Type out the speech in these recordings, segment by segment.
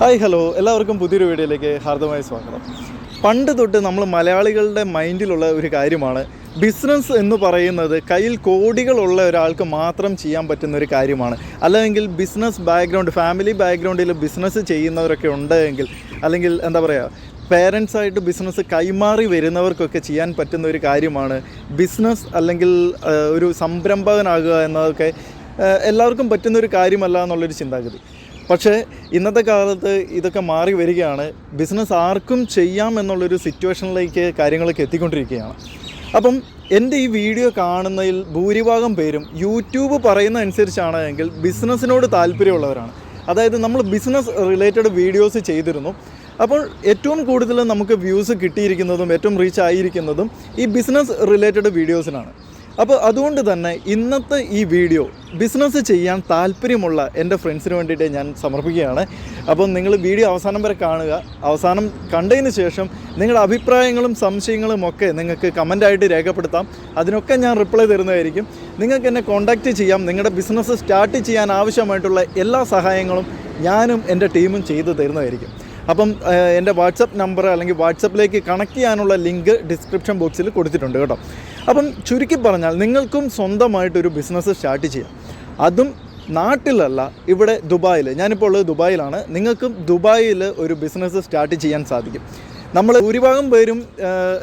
Hi hello. എല്ലാവർക്കും പുതിയൊരു വീഡിയോയിലേക്ക് ഹാർദമായ സ്വാഗതം. പണ്ട് തൊട്ട് നമ്മൾ മലയാളികളുടെ മൈൻഡിലുള്ള ഒരു കാര്യമാണ് ബിസിനസ് എന്ന് പറയുന്നത് കയ്യിൽ കോടികളുള്ള ഒരാൾക്ക് മാത്രം ചെയ്യാൻ പറ്റുന്ന ഒരു കാര്യമാണ്. അല്ലെങ്കിൽ ബിസിനസ് ബാക്ക്ഗ്രൗണ്ട് ഫാമിലി ബാക്ക്ഗ്രൗണ്ടിൽ ബിസിനസ് ചെയ്യുന്നവരൊക്കെ ഉണ്ടെങ്കിൽ അല്ലെങ്കിൽ എന്താ പറയുക പേരൻസായിട്ട് ബിസിനസ് കൈമാറി വരുന്നവർക്കൊക്കെ ചെയ്യാൻ പറ്റുന്ന ഒരു കാര്യമാണ് ബിസിനസ് അല്ലെങ്കിൽ ഒരു സംരംഭകനാകുക എന്നതൊക്കെ എല്ലാവർക്കും പറ്റുന്ന ഒരു കാര്യമല്ല എന്നുള്ളൊരു ചിന്താഗതി. പക്ഷേ ഇന്നത്തെ കാലത്ത് ഇതൊക്കെ മാറി വരികയാണ്. ബിസിനസ് ആർക്കും ചെയ്യാം എന്നുള്ളൊരു സിറ്റുവേഷനിലേക്ക് കാര്യങ്ങളൊക്കെ എത്തിക്കൊണ്ടിരിക്കുകയാണ്. അപ്പം എന്റെ ഈ വീഡിയോ കാണുന്നതിൽ ഭൂരിഭാഗം പേരും യൂട്യൂബ് പറയുന്ന അനുസരിച്ചാണ് എങ്കിൽ ബിസിനസ്സിനോട് താല്പര്യമുള്ളവരാണ്. അതായത് നമ്മൾ ബിസിനസ് റിലേറ്റഡ് വീഡിയോസ് ചെയ്തിരുന്നു. അപ്പോൾ ഏറ്റവും കൂടുതൽ നമുക്ക് വ്യൂസ് കിട്ടിയിരിക്കുന്നതും ഏറ്റവും റീച്ച് ആയിരിക്കുന്നതും ഈ ബിസിനസ് റിലേറ്റഡ് വീഡിയോസിനാണ്. അപ്പോൾ അതുകൊണ്ട് തന്നെ ഇന്നത്തെ ഈ വീഡിയോ ബിസിനസ് ചെയ്യാൻ താല്പര്യമുള്ള എന്റെ ഫ്രണ്ട്സിന് വേണ്ടിയിട്ട് ഞാൻ സമർപ്പിക്കുകയാണ്. അപ്പോൾ നിങ്ങൾ വീഡിയോ അവസാനം വരെ കാണുക. അവസാനം കണ്ടതിന് ശേഷം നിങ്ങളുടെ അഭിപ്രായങ്ങളും സംശയങ്ങളും ഒക്കെ നിങ്ങൾക്ക് കമന്റായിട്ട് രേഖപ്പെടുത്താം. അതിനൊക്കെ ഞാൻ റിപ്ലൈ തരുന്നതായിരിക്കും. നിങ്ങൾക്ക് എന്നെ കോൺടാക്റ്റ് ചെയ്യാം. നിങ്ങളുടെ ബിസിനസ് സ്റ്റാർട്ട് ചെയ്യാൻ ആവശ്യമായിട്ടുള്ള എല്ലാ സഹായങ്ങളും ഞാനും എന്റെ ടീമും ചെയ്തു തരുന്നതായിരിക്കും. അപ്പം എന്റെ വാട്സപ്പ് നമ്പർ അല്ലെങ്കിൽ വാട്സപ്പിലേക്ക് കണക്ട് ചെയ്യാനുള്ള ലിങ്ക് ഡിസ്ക്രിപ്ഷൻ ബോക്സിൽ കൊടുത്തിട്ടുണ്ട് കേട്ടോ. അപ്പം ചുരുക്കി പറഞ്ഞാൽ നിങ്ങൾക്കും സ്വന്തമായിട്ടൊരു ബിസിനസ് സ്റ്റാർട്ട് ചെയ്യാം. അതും നാട്ടിലല്ല ഇവിടെ ദുബായിൽ ഞാനിപ്പോൾ ഉള്ളത് ദുബായിലാണ്. നിങ്ങൾക്കും ദുബായിൽ ഒരു ബിസിനസ് സ്റ്റാർട്ട് ചെയ്യാൻ സാധിക്കും. നമ്മൾ ഭൂരിഭാഗം പേരും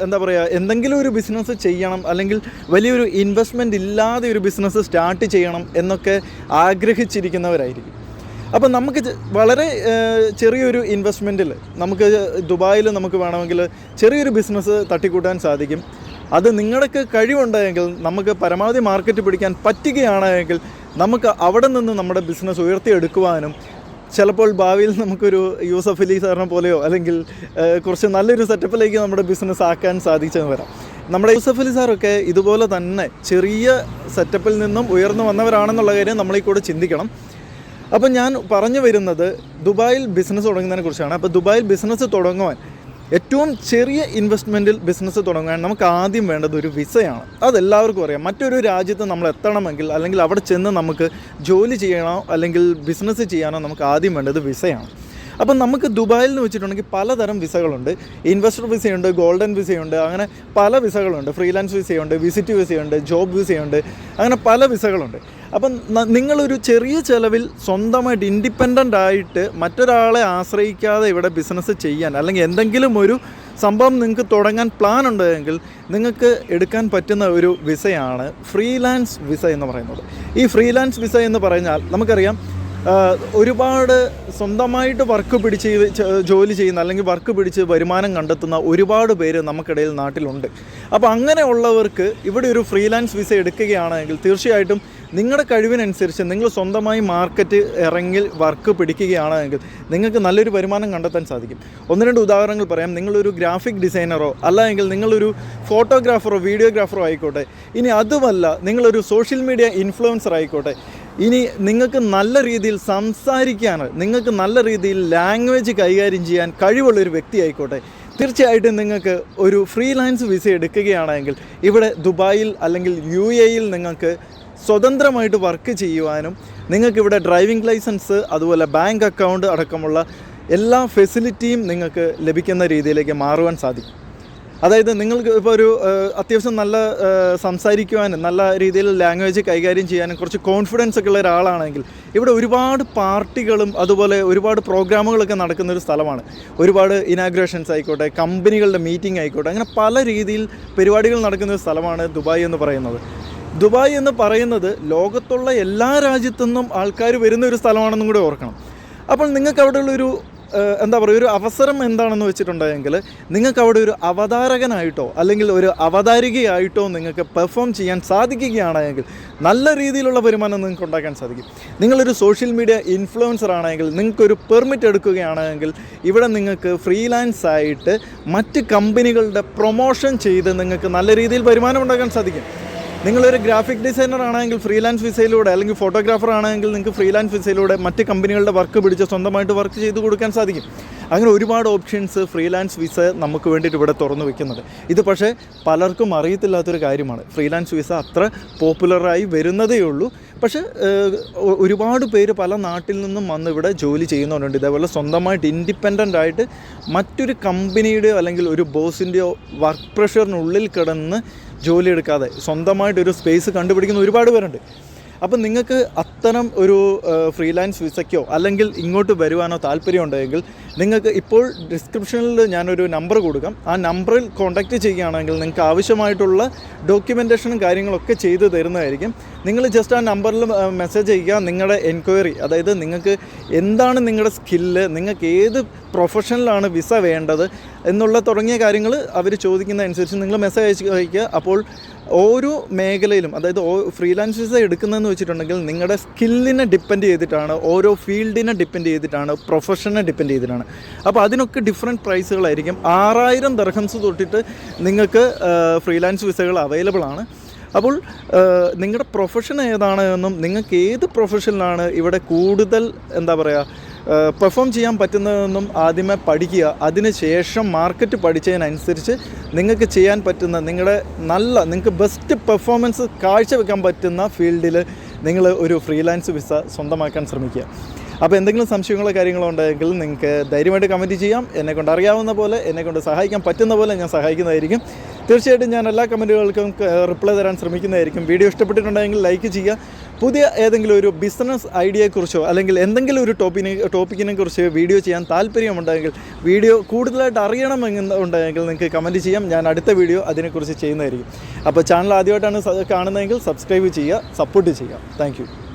എന്താ പറയുക എന്തെങ്കിലും ഒരു ബിസിനസ് ചെയ്യണം അല്ലെങ്കിൽ വലിയൊരു ഇൻവെസ്റ്റ്മെന്റ് ഇല്ലാതെ ഒരു ബിസിനസ് സ്റ്റാർട്ട് ചെയ്യണം എന്നൊക്കെ ആഗ്രഹിച്ചിരിക്കുന്നവരായിരിക്കും. അപ്പം നമുക്ക് വളരെ ചെറിയൊരു ഇൻവെസ്റ്റ്മെന്റിൽ നമുക്ക് ദുബായിൽ നമുക്ക് വേണമെങ്കിൽ ചെറിയൊരു ബിസിനസ് തട്ടിക്കൂട്ടാൻ സാധിക്കും. അത് നിങ്ങൾക്ക് കഴിവുണ്ടെങ്കിൽ നമുക്ക് പരമാവധി മാർക്കറ്റ് പിടിക്കാൻ പറ്റുകയാണെങ്കിൽ നമുക്ക് അവിടെ നിന്ന് നമ്മുടെ ബിസിനസ് ഉയർത്തിയെടുക്കുവാനും ചിലപ്പോൾ ഭാവിയിൽ നമുക്കൊരു യൂസഫ് അലി സാറിനെ പോലെയോ അല്ലെങ്കിൽ കുറച്ച് നല്ലൊരു സെറ്റപ്പിലേക്ക് നമ്മുടെ ബിസിനസ് ആക്കാൻ സാധിച്ചെന്ന് വരാം. നമ്മുടെ യൂസഫ് അലി സാറൊക്കെ ഇതുപോലെ തന്നെ ചെറിയ സെറ്റപ്പിൽ നിന്നും ഉയർന്നു വന്നവരാണെന്നുള്ള കാര്യം നമ്മളീ കൂടെ ചിന്തിക്കണം. അപ്പോൾ ഞാൻ പറഞ്ഞു വരുന്നത് ദുബായിൽ ബിസിനസ് തുടങ്ങുന്നതിനെ കുറിച്ചാണ്. അപ്പോൾ ദുബായിൽ ബിസിനസ് തുടങ്ങുവാൻ ഏറ്റവും ചെറിയ ഇൻവെസ്റ്റ്മെന്റിൽ ബിസിനസ് തുടങ്ങാൻ നമുക്ക് ആദ്യം വേണ്ടത് ഒരു വിസയാണ്. അതെല്ലാവർക്കും അറിയാം. മറ്റൊരു രാജ്യത്ത് നമ്മൾ എത്തണമെങ്കിൽ അല്ലെങ്കിൽ അവിടെ ചെന്ന് നമുക്ക് ജോലി ചെയ്യണോ അല്ലെങ്കിൽ ബിസിനസ് ചെയ്യാനോ നമുക്ക് ആദ്യം വേണ്ടത് വിസയാണ്. അപ്പം നമുക്ക് ദുബായിൽ എന്ന് വെച്ചിട്ടുണ്ടെങ്കിൽ പലതരം വിസകളുണ്ട്. ഇൻവെസ്റ്റർ വിസയുണ്ട് ഗോൾഡൻ വിസയുണ്ട് അങ്ങനെ പല വിസകളുണ്ട്. ഫ്രീലാൻസ് വിസയുണ്ട് വിസിറ്റ് വിസയുണ്ട് ജോബ് വിസയുണ്ട് അങ്ങനെ പല വിസകളുണ്ട്. അപ്പം നിങ്ങളൊരു ചെറിയ ചിലവിൽ സ്വന്തമായിട്ട് ഇൻഡിപെൻഡന്റ് ആയിട്ട് മറ്റൊരാളെ ആശ്രയിക്കാതെ ഇവിടെ ബിസിനസ് ചെയ്യാൻ അല്ലെങ്കിൽ എന്തെങ്കിലും ഒരു സംഭവം നിങ്ങൾക്ക് തുടങ്ങാൻ പ്ലാൻ ഉണ്ടെങ്കിൽ നിങ്ങൾക്ക് എടുക്കാൻ പറ്റുന്ന ഒരു വിസയാണ് ഫ്രീലാൻസ് വിസ എന്ന് പറയുന്നത്. ഈ ഫ്രീലാൻസ് വിസ എന്ന് പറഞ്ഞാൽ നമുക്കറിയാം ഒരുപാട് സ്വന്തമായിട്ട് വർക്ക് പിടിച്ച് ജോലി ചെയ്യുന്ന അല്ലെങ്കിൽ വർക്ക് പിടിച്ച് വരുമാനം കണ്ടെത്തുന്ന ഒരുപാട് പേര് നമുക്കിടയിൽ നാട്ടിലുണ്ട്. അപ്പോൾ അങ്ങനെയുള്ളവർക്ക് ഇവിടെ ഒരു ഫ്രീലാൻസ് വിസ എടുക്കുകയാണെങ്കിൽ തീർച്ചയായിട്ടും നിങ്ങളുടെ കഴിവിനനുസരിച്ച് നിങ്ങൾ സ്വന്തമായി മാർക്കറ്റ് ഇറങ്ങി വർക്ക് പിടിക്കുകയാണെങ്കിൽ നിങ്ങൾക്ക് നല്ലൊരു വരുമാനം കണ്ടെത്താൻ സാധിക്കും. ഒന്ന് രണ്ട് ഉദാഹരണങ്ങൾ പറയാം. നിങ്ങളൊരു ഗ്രാഫിക് ഡിസൈനറോ അല്ലെങ്കിൽ നിങ്ങളൊരു ഫോട്ടോഗ്രാഫറോ വീഡിയോഗ്രാഫറോ ആയിക്കോട്ടെ. ഇനി അതുമല്ല നിങ്ങളൊരു സോഷ്യൽ മീഡിയ ഇൻഫ്ലുവൻസർ ആയിക്കോട്ടെ. ഇനി നിങ്ങൾക്ക് നല്ല രീതിയിൽ സംസാരിക്കാൻ നിങ്ങൾക്ക് നല്ല രീതിയിൽ ലാംഗ്വേജ് കൈകാര്യം ചെയ്യാൻ കഴിവുള്ള ഒരു വ്യക്തി ആയിക്കോട്ടെ. തീർച്ചയായിട്ടും നിങ്ങൾക്ക് ഒരു ഫ്രീലാൻസ് വിസ എടുക്കുകയാണെങ്കിൽ ഇവിടെ ദുബായിൽ അല്ലെങ്കിൽ യു എയിൽ നിങ്ങൾക്ക് സ്വതന്ത്രമായിട്ട് വർക്ക് ചെയ്യുവാനും നിങ്ങൾക്ക് ഇവിടെ ഡ്രൈവിംഗ് ലൈസൻസ് അതുപോലെ ബാങ്ക് അക്കൗണ്ട് അടക്കമുള്ള എല്ലാ ഫെസിലിറ്റിയും നിങ്ങൾക്ക് ലഭിക്കുന്ന രീതിയിലേക്ക് മാറുവാൻ സാധിക്കും. അതായത് നിങ്ങൾക്ക് ഇപ്പോൾ ഒരു അത്യാവശ്യം നല്ല സംസാരിക്കുവാനും നല്ല രീതിയിൽ ലാംഗ്വേജ് കൈകാര്യം ചെയ്യാനും കുറച്ച് കോൺഫിഡൻസ് ഒക്കെ ഉള്ള ഒരാളാണെങ്കിൽ ഇവിടെ ഒരുപാട് പാർട്ടികളും അതുപോലെ ഒരുപാട് പ്രോഗ്രാമുകളൊക്കെ നടക്കുന്ന ഒരു സ്ഥലമാണ്. ഒരുപാട് ഇനാഗ്രേഷൻസ് ആയിക്കോട്ടെ കമ്പനികളുടെ മീറ്റിംഗ് ആയിക്കോട്ടെ അങ്ങനെ പല രീതിയിൽ പരിപാടികൾ നടക്കുന്ന ഒരു സ്ഥലമാണ് ദുബായ് എന്ന് പറയുന്നത്. ദുബായ് എന്ന് പറയുന്നത് ലോകത്തുള്ള എല്ലാ രാജ്യത്തു നിന്നും ആൾക്കാർ വരുന്ന ഒരു സ്ഥലമാണെന്നും കൂടി ഓർക്കണം. അപ്പോൾ നിങ്ങൾക്ക് അവിടെയുള്ളൊരു ഏഹ്, എന്താ പറയുക ഒരു അവസരം എന്താണെന്ന് വെച്ചിട്ടുണ്ടെങ്കിൽ നിങ്ങൾക്ക് അവിടെ ഒരു അവതാരകനായിട്ടോ അല്ലെങ്കിൽ ഒരു അവതാരികയായിട്ടോ നിങ്ങൾക്ക് പെർഫോം ചെയ്യാൻ സാധിക്കുകയാണെങ്കിൽ നല്ല രീതിയിലുള്ള വരുമാനം നിങ്ങൾക്ക് ഉണ്ടാക്കാൻ സാധിക്കും. നിങ്ങളൊരു സോഷ്യൽ മീഡിയ ഇൻഫ്ലുവൻസർ ആണെങ്കിൽ നിങ്ങൾക്കൊരു പെർമിറ്റ് എടുക്കുകയാണെങ്കിൽ ഇവിടെ നിങ്ങൾക്ക് ഫ്രീലാൻസ് ആയിട്ട് മറ്റ് കമ്പനികളുടെ പ്രൊമോഷൻ ചെയ്ത് നിങ്ങൾക്ക് നല്ല രീതിയിൽ വരുമാനം ഉണ്ടാക്കാൻ സാധിക്കും. നിങ്ങളൊരു ഗ്രാഫിക് ഡിസൈനർ ആണെങ്കിൽ ഫ്രീലാൻസ് വിസയിലൂടെ അല്ലെങ്കിൽ ഫോട്ടോഗ്രാഫർ ആണെങ്കിൽ നിങ്ങൾക്ക് ഫ്രീലാൻസ് വിസയിലൂടെ മറ്റ് കമ്പനികളുടെ വർക്ക് പിടിച്ച് സ്വന്തമായിട്ട് വർക്ക് ചെയ്ത് കൊടുക്കാൻ സാധിക്കും. അങ്ങനെ ഒരുപാട് ഓപ്ഷൻസ് ഫ്രീലാൻസ് വിസ നമുക്ക് വേണ്ടിയിട്ട് ഇവിടെ തുറന്നു വെക്കുന്നുണ്ട് ഇത് പക്ഷേ പലർക്കും അറിയത്തില്ലാത്തൊരു കാര്യമാണ്. ഫ്രീലാൻസ് വിസ അത്ര പോപ്പുലറായി വരുന്നതേ ഉള്ളൂ. പക്ഷേ ഒരുപാട് പേര് പല നാട്ടിൽ നിന്നും വന്ന് ഇവിടെ ജോലി ചെയ്യുന്നവരുണ്ട്. ഇതേപോലെ സ്വന്തമായിട്ട് ഇൻഡിപെൻഡന്റ് ആയിട്ട് മറ്റൊരു കമ്പനിയുടെയോ അല്ലെങ്കിൽ ഒരു ബോസിന്റെയോ വർക്ക് പ്രഷറിനുള്ളിൽ കിടന്ന് ജോലി എടുക്കാതെ സ്വന്തമായിട്ട് ഒരു സ്പേസ് കണ്ടുപിടിക്കുന്ന ഒരുപാട് പേരുണ്ട്. അപ്പം നിങ്ങൾക്ക് അത്തരം ഒരു ഫ്രീലാൻസ് വിസയ്ക്കോ അല്ലെങ്കിൽ ഇങ്ങോട്ട് വരുവാനോ താല്പര്യം ഉണ്ടെങ്കിൽ നിങ്ങൾക്ക് ഇപ്പോൾ ഡിസ്ക്രിപ്ഷനിൽ ഞാനൊരു നമ്പർ കൊടുക്കാം. ആ നമ്പറിൽ കോൺടാക്റ്റ് ചെയ്യുകയാണെങ്കിൽ നിങ്ങൾക്ക് ആവശ്യമായിട്ടുള്ള ഡോക്യുമെന്റേഷനും കാര്യങ്ങളൊക്കെ ചെയ്തു തരുന്നതായിരിക്കും. നിങ്ങൾ ജസ്റ്റ് ആ നമ്പറിൽ മെസ്സേജ് ചെയ്യുക നിങ്ങളുടെ എൻക്വയറി അതായത് നിങ്ങൾക്ക് എന്താണ് നിങ്ങളുടെ സ്കില്ല് നിങ്ങൾക്ക് ഏത് പ്രൊഫഷനിലാണ് വിസ വേണ്ടത് എന്നുള്ള തുടങ്ങിയ കാര്യങ്ങൾ അവർ ചോദിക്കുന്ന അനുസരിച്ച് നിങ്ങൾ മെസ്സേജ് അയക്കുക അപ്പോൾ ഓരോ മേഖലയിലും അതായത് ഓ ഫ്രീലാൻസ് എടുക്കുന്നതെന്ന് വെച്ചിട്ടുണ്ടെങ്കിൽ നിങ്ങളുടെ സ്കില്ലിനെ ഡിപ്പെൻഡ് ചെയ്തിട്ടാണ് ഓരോ ഫീൽഡിനെ ഡിപ്പെൻഡ് ചെയ്തിട്ടാണ് പ്രൊഫഷനെ ഡിപ്പെൻഡ് ചെയ്തിട്ടാണ്. അപ്പോൾ അതിനൊക്കെ ഡിഫറെന്റ് പ്രൈസുകളായിരിക്കും ആറായിരം ദർഹംസ് തൊട്ടിട്ട് നിങ്ങൾക്ക് ഫ്രീലാൻസ് വിസകൾ അവൈലബിൾ ആണ്. അപ്പോൾ നിങ്ങളുടെ പ്രൊഫഷൻ ഏതാണ് എന്നും നിങ്ങൾക്ക് ഏത് പ്രൊഫഷനിലാണ് ഇവിടെ കൂടുതൽ എന്താ പറയുക പെർഫോം ചെയ്യാൻ പറ്റുന്നതെന്നും ആദ്യമേ പഠിക്കുക. അതിനുശേഷം മാർക്കറ്റ് പഠിച്ചതിനനുസരിച്ച് നിങ്ങൾക്ക് ചെയ്യാൻ പറ്റുന്ന നിങ്ങളുടെ നല്ല നിങ്ങൾക്ക് ബെസ്റ്റ് പെർഫോമൻസ് കാഴ്ചവെക്കാൻ പറ്റുന്ന ഫീൽഡിൽ നിങ്ങൾ ഒരു ഫ്രീലാൻസ് വിസ സ്വന്തമാക്കാൻ ശ്രമിക്കുക. അപ്പോൾ എന്തെങ്കിലും സംശയങ്ങളോ കാര്യങ്ങളോ ഉണ്ടെങ്കിൽ നിങ്ങൾക്ക് ധൈര്യമായിട്ട് കമന്റ് ചെയ്യാം. എന്നെക്കൊണ്ട് അറിയാവുന്ന പോലെ എന്നെക്കൊണ്ട് സഹായിക്കാൻ പറ്റുന്ന പോലെ ഞാൻ സഹായിക്കുന്നതായിരിക്കും. തീർച്ചയായിട്ടും ഞാൻ എല്ലാ കമന്റുകൾക്കും റിപ്ലൈ തരാൻ ശ്രമിക്കുന്നതായിരിക്കും. വീഡിയോ ഇഷ്ടപ്പെട്ടിട്ടുണ്ടെങ്കിൽ ലൈക്ക് ചെയ്യുക. പുതിയ ഏതെങ്കിലും ഒരു ബിസിനസ് ഐഡിയയെക്കുറിച്ചോ അല്ലെങ്കിൽ എന്തെങ്കിലും ഒരു ടോപ്പിനെ ടോപ്പിക്കിനെ കുറിച്ച് വീഡിയോ ചെയ്യാൻ താല്പര്യമുണ്ടെങ്കിൽ വീഡിയോ കൂടുതലായിട്ട് അറിയണമെന്നുണ്ടെങ്കിൽ നിങ്ങൾക്ക് കമന്റ് ചെയ്യാം. ഞാൻ അടുത്ത വീഡിയോ അതിനെക്കുറിച്ച് ചെയ്യുന്നതായിരിക്കും. അപ്പോൾ ചാനൽ ആദ്യമായിട്ടാണ് കാണുന്നതെങ്കിൽ സബ്സ്ക്രൈബ് ചെയ്യുക സപ്പോർട്ട് ചെയ്യുക. താങ്ക്